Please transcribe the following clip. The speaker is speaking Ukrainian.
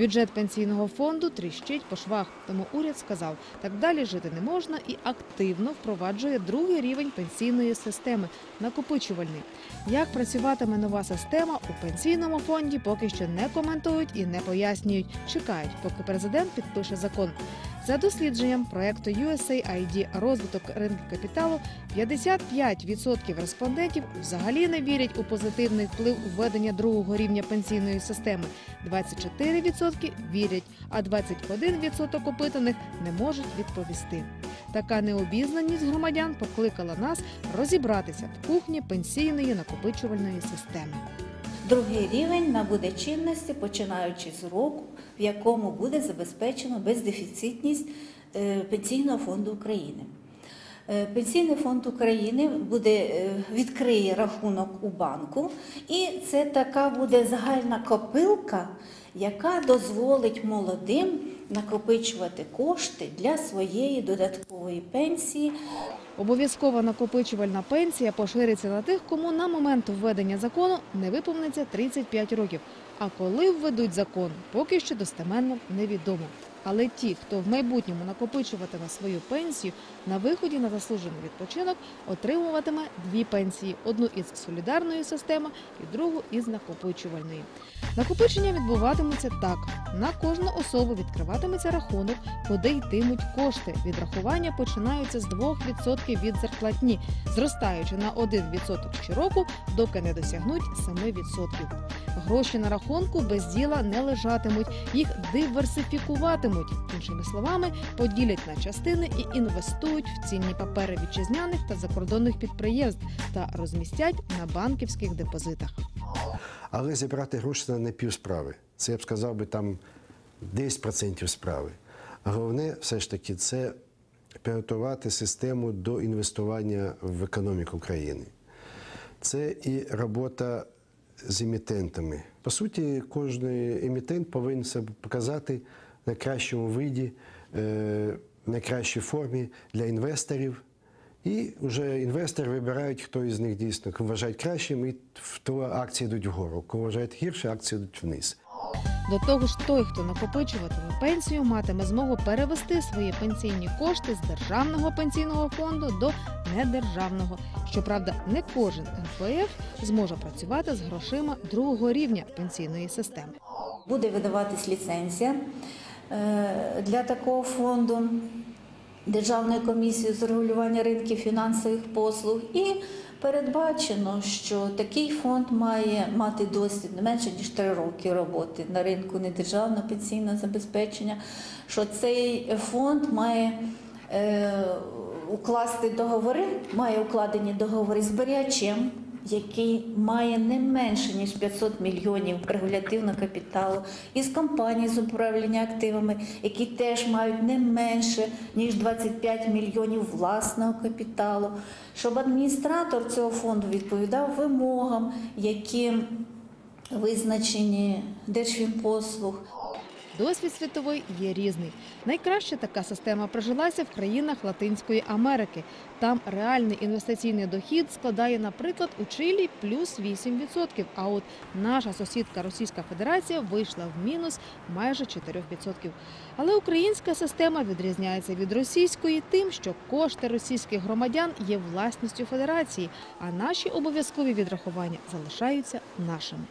Бюджет пенсійного фонду тріщить по швах. Тому уряд сказав, так далі жити не можна і активно впроваджує другий рівень пенсійної системи накопичувальний. Як працюватиме нова система у пенсійному фонді, поки що не коментують і не пояснюють. Чекають, поки президент підпише закон. За дослідженням проекту USAID розвиток ринку капіталу 55% респондентів взагалі не вірять у позитивний вплив введення другого рівня пенсійної системи. 24% вірять, а 21% опитаних не можуть відповісти. Така необізнаність громадян покликала нас розібратися в кухні пенсійної накопичувальної системи. Другий рівень набуде чинності, починаючи з року, в якому буде забезпечено бездефіцитність е, Пенсійного фонду України. Е, Пенсійний фонд України буде, е, відкриє рахунок у банку, і це така буде загальна копилка, яка дозволить молодим накопичувати кошти для своєї додаткової пенсії Обов'язкова накопичувальна пенсія пошириться на тих, кому на момент введення закону не виповниться 35 років. А коли введуть закон, поки що достеменно невідомо. Але ті, хто в майбутньому накопичуватиме свою пенсію, на виході на заслужений відпочинок отримуватиме дві пенсії: одну із солідарної системи і другу із накопичувальної. Накопичення відбуватиметься так: на кожну особу відкриватиметься рахунок, куди йтимуть кошти. Відрахування починаються з 2% від зарплатні, зростаючи на 1% щороку, доки не досягнуть 7%. Гроші на рахунку без діла не лежатимуть, їх диверсифікуватимуть. Іншими словами, поділять на частини і інвестують в цінні папери вітчизняних та закордонних підприємств та розмістять на банківських депозитах. Але зібрати гроші це не півсправи. Це я б сказав би там 10% справи. Головне, все ж таки, це підготувати систему до інвестування в економіку країни. Це і робота з емітентами. По суті, кожен емітент повинен себе показати в найкращому виді, е, в найкращій формі для інвесторів. І вже інвестори вибирають, хто із них дійсно вважають кращим, і в то акції йдуть вгору. Кого вважають гірше, акції йдуть вниз. До того ж, той, хто накопичуватиме пенсію, матиме змогу перевести свої пенсійні кошти з державного пенсійного фонду до недержавного. Щоправда, не кожен МПФ зможе працювати з грошима другого рівня пенсійної системи. буде видаватись ліцензія е, для такого фонду Державної комісії з регулювання ринків фінансових послуг. І передбачено, що такий фонд має мати досвід не менше ніж 3 роки роботи на ринку недержавного пенсійного забезпечення. Що цей фонд має е, укласти договори, має укладені договори з зберігачем, який має не менше ніж 500 мільйонів регулятивного капіталу, і з компаній з управління активами, які теж мають не менше ніж 25 мільйонів власного капіталу, щоб адміністратор цього фонду відповідав вимогам, які визначені Держфінпослуг. Досвід світовий є різний. Найкраще така система прижилася в країнах Латинської Америки. Там реальний інвестиційний дохід складає, наприклад, у Чилі плюс 8%. А от наша сусідка Російська Федерація вийшла в мінус майже 4%. Але українська система відрізняється від російської тим, що кошти російських громадян є власністю федерації, а наші обов'язкові відрахування залишаються нашими.